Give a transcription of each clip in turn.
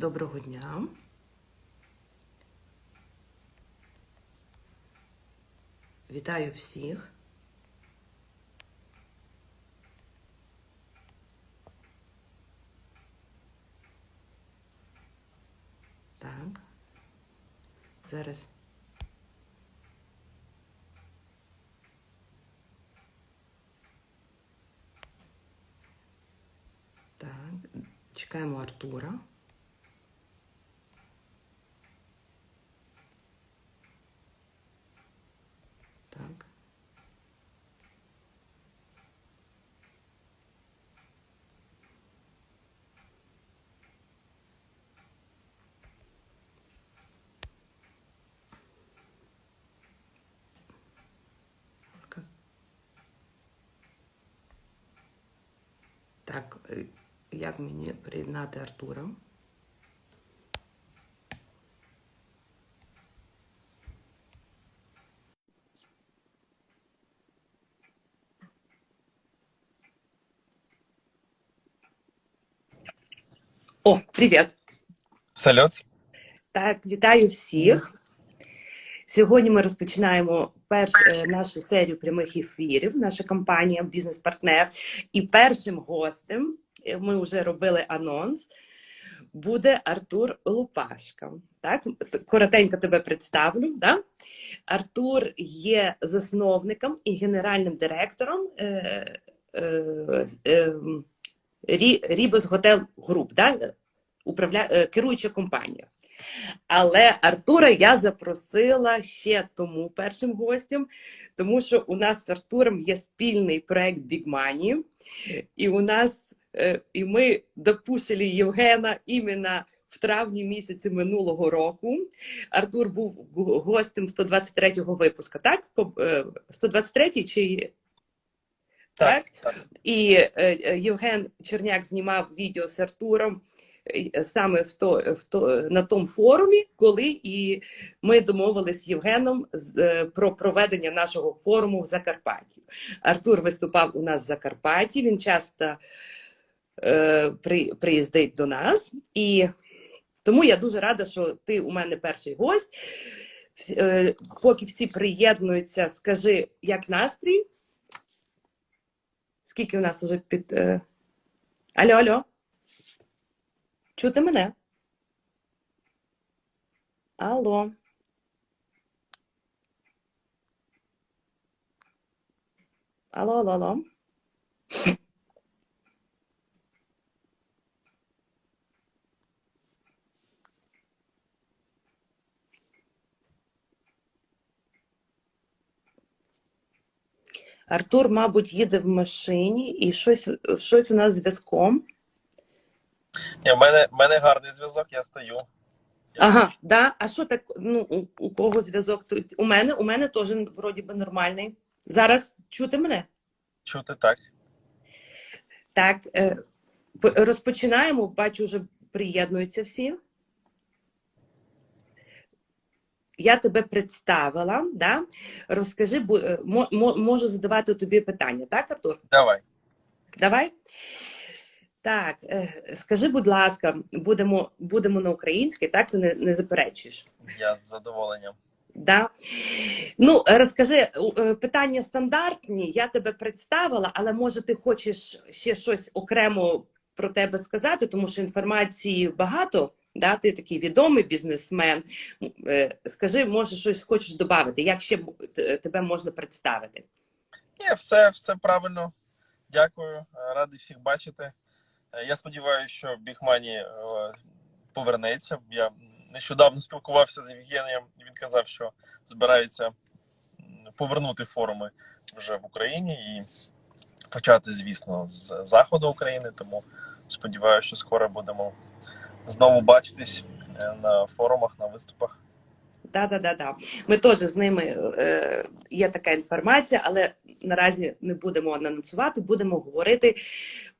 Доброго дня. Вітаю всіх. Так. Зараз. Так, чекаємо Артура. Так. Ка- Так, е, як мені приєднати Артура? О, привіт! Салют. Так, вітаю всіх. Сьогодні ми розпочинаємо перш, е, нашу серію прямих ефірів. Наша компанія Бізнес-партнер. І першим гостем е, ми вже робили анонс. Буде Артур Лупашка. Так, коротенько тебе представлю. Да? Артур є засновником і генеральним директором е, е, е, Рі- Рібос Готел Груп, да? Управля... е, керуюча компанія. Але Артура я запросила ще тому першим гостем, тому що у нас з Артуром є спільний проект Big Money, і у нас е, і ми допушили Євгена іменно в травні місяці минулого року. Артур був гостем 123-го випуска, так? Е, 123-й чи Так, так. і е, е, Євген Черняк знімав відео з Артуром е, саме в то, в то, на тому форумі, коли і ми домовилися з Євгеном е, про проведення нашого форуму в Закарпатті. Артур виступав у нас в Закарпатті, він часто е, при, приїздить до нас. І тому я дуже рада, що ти у мене перший гость. Е, Поки всі приєднуються, скажи, як настрій? Скільки у нас уже під. Е... Алло, алло. Чути мене? Алло. Алло, алло, алло. Артур, мабуть, їде в машині і щось, щось у нас зв'язком. Ні, в мене, в мене гарний зв'язок, я стою. Ага, да. А що так? Ну, у, у кого зв'язок? У мене, у мене теж вроді би нормальний. Зараз чути мене? Чути так. Так, е, розпочинаємо. Бачу, вже приєднуються всі. Я тебе представила, да? Розкажи, е, мо- мо- можу задавати тобі питання, так, Артур? Давай. Давай. Так, е, скажи, будь ласка, будемо, будемо на українській, так? Ти не, не заперечуєш? Я з задоволенням. Да. Ну, розкажи, е, питання стандартні, я тебе представила, але може ти хочеш ще щось окремо про тебе сказати, тому що інформації багато, да? ти такий відомий бізнесмен. Е, Скажи, може, щось хочеш додати, як ще тебе можна представити? Ні, все, все правильно. Дякую. Радий всіх бачити. Е, Я сподіваюся, що Money е, повернеться. Я нещодавно спілкувався з Євгенієм, і він казав, що збирається повернути форуми вже в Україні і почати, звісно, з заходу України. Тому сподіваюся, що скоро будемо знову бачитись е, на форумах, на виступах. Да, да, да, да. Ми теж з ними е, є така інформація, але наразі не будемо анонсувати, будемо говорити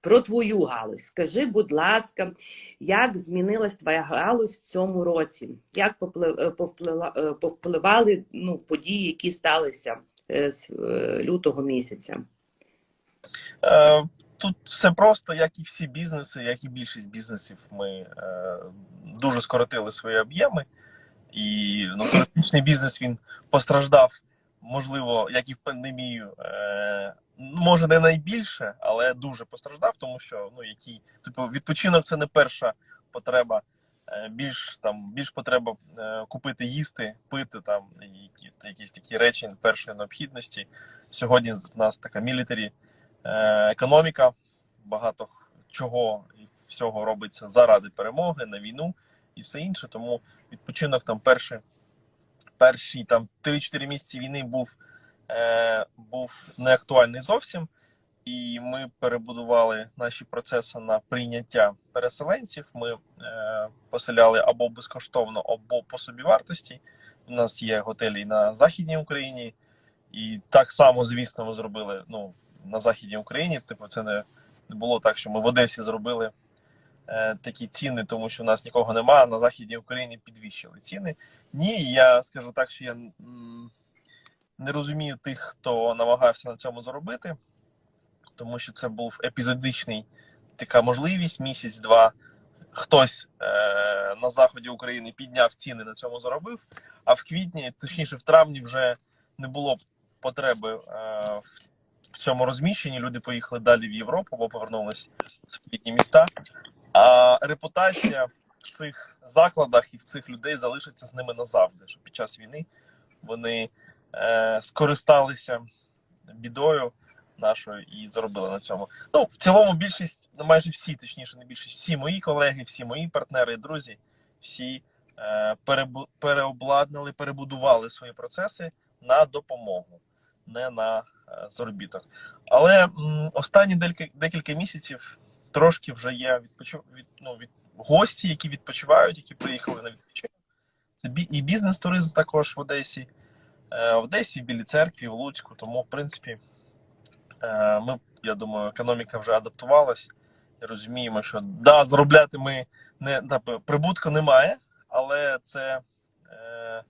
про твою галузь. Скажи, будь ласка, як змінилась твоя галузь в цьому році? Як е, повплила- е, повпливали ну, події, які сталися е, з лютого місяця? Тут все просто, як і всі бізнеси, як і більшість бізнесів. Ми е, дуже скоротили свої об'єми, і ну, туристичний бізнес він постраждав, можливо, як і в пандемію. Е, може, не найбільше, але дуже постраждав, тому що ну, який, типу, відпочинок це не перша потреба. Е, Більш там більш потреба е, купити їсти, пити там які, якісь такі речі першої необхідності. Сьогодні в нас така мілітарі е, економіка, багато чого і всього робиться заради перемоги на війну і все інше. Тому відпочинок там перші, перші там 3-4 місяці війни був, е, був не актуальний зовсім. І ми перебудували наші процеси на прийняття переселенців. Ми е, поселяли або безкоштовно, або по собівартості. У нас є готелі на Західній Україні, і так само, звісно, ми зробили ну, на Західній Україні. Типу, це не, було так, що ми в Одесі зробили такі ціни, тому що в нас нікого немає. На Західній Україні підвищили ціни. Ні, я скажу так, що я не розумію тих, хто намагався на цьому заробити тому що це був епізодичний така можливість місяць-два. Хтось е- на заході України підняв ціни на цьому заробив. А в квітні, точніше, в травні, вже не було потреби е- в цьому розміщенні. Люди поїхали далі в Європу, бо повернулись в сусідні міста. А репутація в цих закладах і в цих людей залишиться з ними назавжди. Що під час війни вони е- скористалися бідою нашою і заробили на цьому. Ну, в цілому, більшість, ну майже всі, точніше, не більшість, всі мої колеги, всі мої партнери і друзі, всі е, перебу, переобладнали, перебудували свої процеси на допомогу, не на е, заробіток. Але м, останні декілька, декілька місяців трошки вже є відпочив, від, ну, від гості, які відпочивають, які приїхали на відпочинок. Це бі, і бізнес-туризм також в Одесі. Е, в Одесі, в Білій церкві, в Луцьку. Тому, в принципі. Е, Ми, я думаю, економіка вже адаптувалась і розуміємо, що да, заробляти ми не да, прибутку немає, але це, е,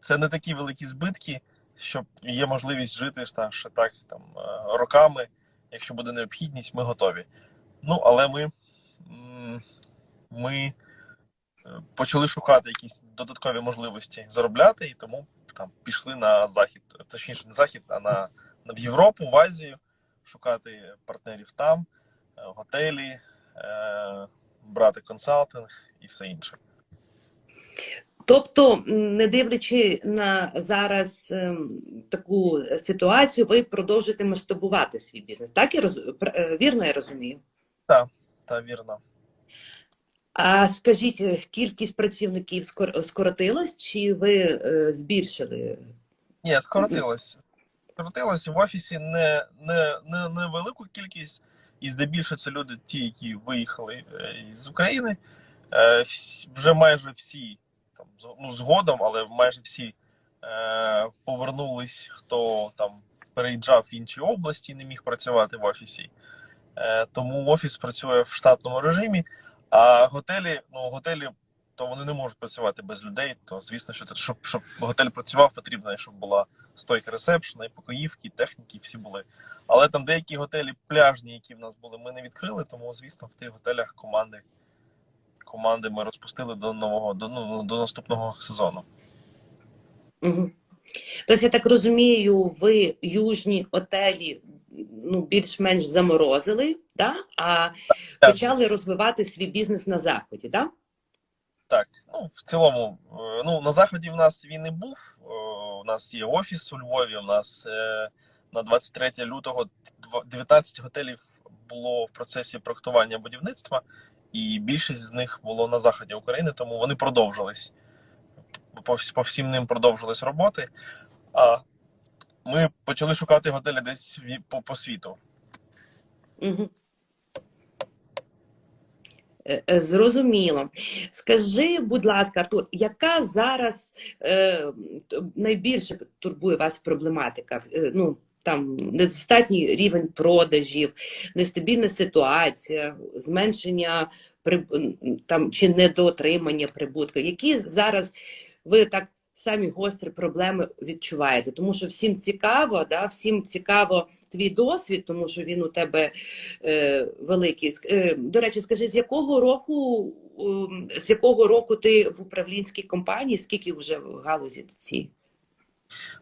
це не такі великі збитки, щоб є можливість жити ж ще так там е, роками. Якщо буде необхідність, ми готові. Ну, але ми, ми е, почали шукати якісь додаткові можливості заробляти, і тому там пішли на захід, точніше, не захід, а на в Європу, в Азію, шукати партнерів там, е, готелі, е, брати консалтинг і все інше. Тобто, не дивлячи на зараз таку ситуацію, ви продовжуєте масштабувати свій бізнес. Так я роз... вірно я розумію? Та вірно. А скажіть, е, кількість працівників скор- скоротилась, чи ви е, збільшили? Ні, скоротилось. Скоротилось в офісі не, не, не, не велику кількість, і здебільшого це люди, ті, які виїхали е, з України. Е, Вже майже всі там ну, згодом, але майже всі е, повернулись, хто там переїжджав в інші області, не міг працювати в офісі. Е, Тому офіс працює в штатному режимі. А готелі, ну готелі, то вони не можуть працювати без людей. То звісно, що щоб, щоб готель працював, потрібно, щоб була стойка ресепшена, і покоївки, і техніки, всі були. Але там деякі готелі пляжні, які в нас були, ми не відкрили. Тому, звісно, в тих готелях команди команди ми розпустили до нового до, ну, до наступного сезону. Угу. Тобто, я так розумію, ви южні отелі ну, більш-менш заморозили, да? а почали розвивати свій бізнес на заході, да? Так, ну в цілому, е, ну на заході в нас він не був. е, У нас є офіс у Львові. У нас е, на 23 лютого дв- 19 готелів було в процесі проектування будівництва, і більшість з них було на заході України, тому вони продовжились. По, всім ним продовжились роботи. А ми почали шукати готелі десь по, по світу. Угу. Зрозуміло. Скажи, будь ласка, Артур, яка зараз е, найбільше турбує вас проблематика? Е, ну, там недостатній рівень продажів, нестабільна ситуація, зменшення там, чи недоотримання прибутку. Які зараз ви так самі гострі проблеми відчуваєте? Тому що всім цікаво, да, всім цікаво твій досвід, тому що він у тебе е, великий. Е, до речі, скажи, з якого року, ем, з якого року ти в управлінській компанії? Скільки вже в галузі цій?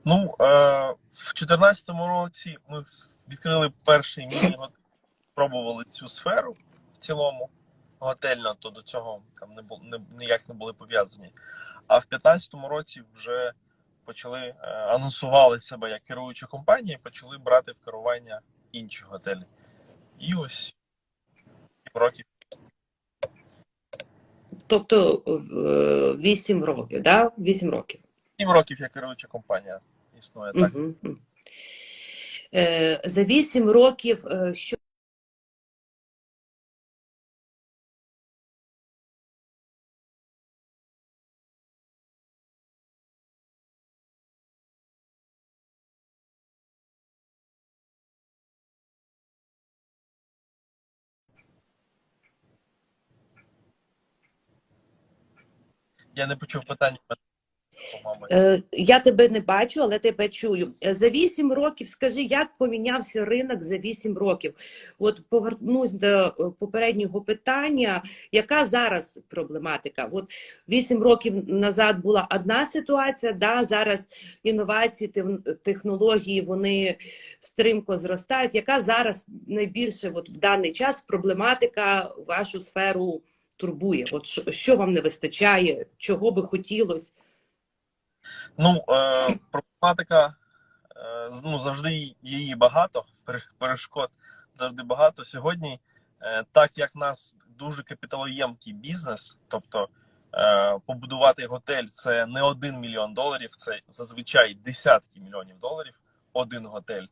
Ну, е, в 2014 році ми відкрили перший міні пробували цю сферу в цілому готельно, то до цього там не було не, ніяк не були пов'язані. А в 2015 році вже почали е, анонсували себе як керуюча компанія, і почали брати в керування інші готелі. І ось років. Тобто е, 8 років, да? 8 років. Сім років як керуюча компанія існує так. Угу. Е, за 8 років е, що Я не почув питання. Е, Я тебе не бачу, але тебе чую. За вісім років скажи, як помінявся ринок за вісім років? От повернусь до е, попереднього питання. Яка зараз проблематика? От вісім років назад була одна ситуація, да, зараз інновації, технології вони стрімко зростають. Яка зараз найбільше от в даний час проблематика вашу сферу турбує? От що, вам не вистачає, чого би хотілося? Ну, е, проблематика, е, ну, завжди її багато, пере- перешкод завжди багато. Сьогодні, е, так як в нас дуже капіталоємкий бізнес, тобто е, побудувати готель це не один мільйон доларів, це зазвичай десятки мільйонів доларів один готель.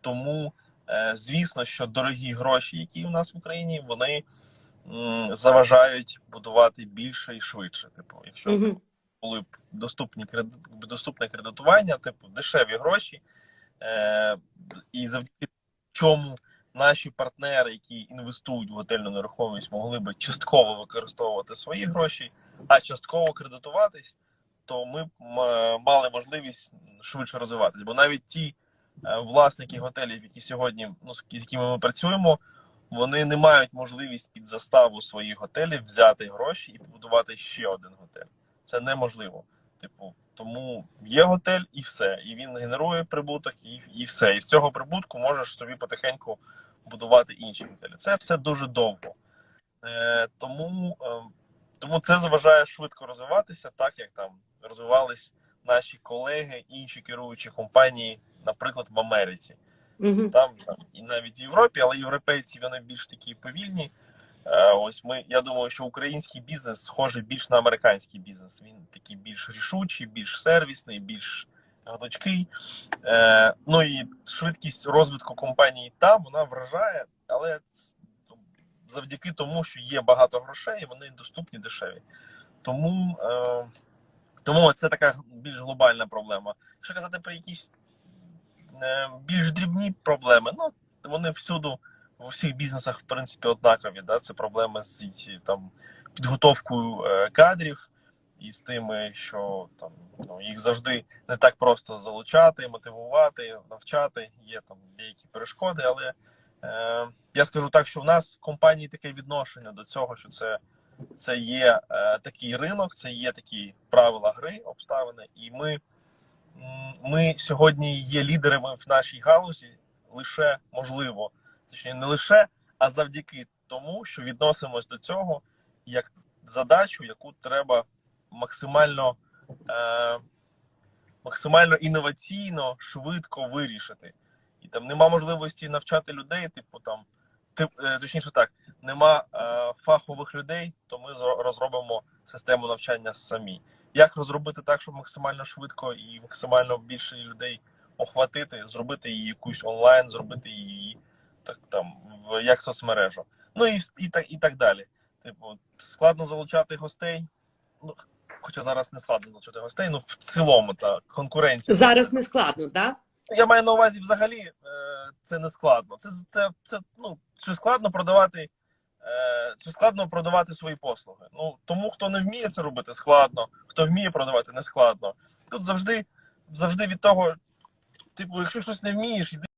Тому, е, звісно, що дорогі гроші, які у нас в Україні, вони заважають будувати більше і швидше. Типу, якщо Мгм. були б доступні доступне кредитування, типу дешеві гроші, е, і завдяки чому наші партнери, які інвестують в готельну нерухомість, могли би частково використовувати свої гроші, а частково кредитуватись, то ми б мали можливість швидше розвиватись. Бо навіть ті е, власники готелів, які сьогодні ну, з якими ми працюємо, вони не мають можливість під заставу своїх готелів взяти гроші і побудувати ще один готель це неможливо. Типу, тому є готель і все. І він генерує прибуток, і, і все. І з цього прибутку можеш собі потихеньку будувати інші готелі. Це все дуже довго. Е, тому, е, тому це заважає швидко розвиватися, так як там розвивались наші колеги, інші керуючі компанії, наприклад, в Америці. Мгм. Там, там і навіть в Європі, але європейці вони більш такі повільні. Е, Ось ми, я думаю, що український бізнес схожий більш на американський бізнес. Він такий більш рішучий, більш сервісний, більш гнучкий. Е, ну і швидкість розвитку компанії там вона вражає, але завдяки тому, що є багато грошей, вони доступні дешеві. Тому, е, тому це така більш глобальна проблема. Якщо казати про якісь більш дрібні проблеми, ну вони всюди в усіх бізнесах в принципі однакові. Да? Це проблеми з там підготовкою е, кадрів і з тими, що там ну, їх завжди не так просто залучати, мотивувати, навчати. Є там деякі перешкоди, але е, я скажу так, що в нас в компанії таке відношення до цього, що це. Це є е, такий ринок, це є такі правила гри, обставини, і ми, ми сьогодні є лідерами в нашій галузі лише можливо, точніше, не лише, а завдяки тому, що відносимось до цього як задачу, яку треба максимально, е, максимально інноваційно, швидко вирішити. І там нема можливості навчати людей, типу там, е, точніше так, нема е, фахових людей, то ми зро- розробимо систему навчання самі. Як розробити так, щоб максимально швидко і максимально більше людей охватити, зробити її якусь онлайн, зробити її так там в як соцмережу. Ну і, і так і так далі. Типу, складно залучати гостей. Ну, хоча зараз не складно залучати гостей, ну в цілому та конкуренція. Зараз не складно, так? Я маю на увазі взагалі е, це не складно. Це, це, це ну, чи складно продавати, е, чи складно продавати свої послуги. Ну тому, хто не вміє це робити, складно. Хто вміє продавати, не складно. тут завжди, завжди від того, типу, якщо щось не вмієш, йди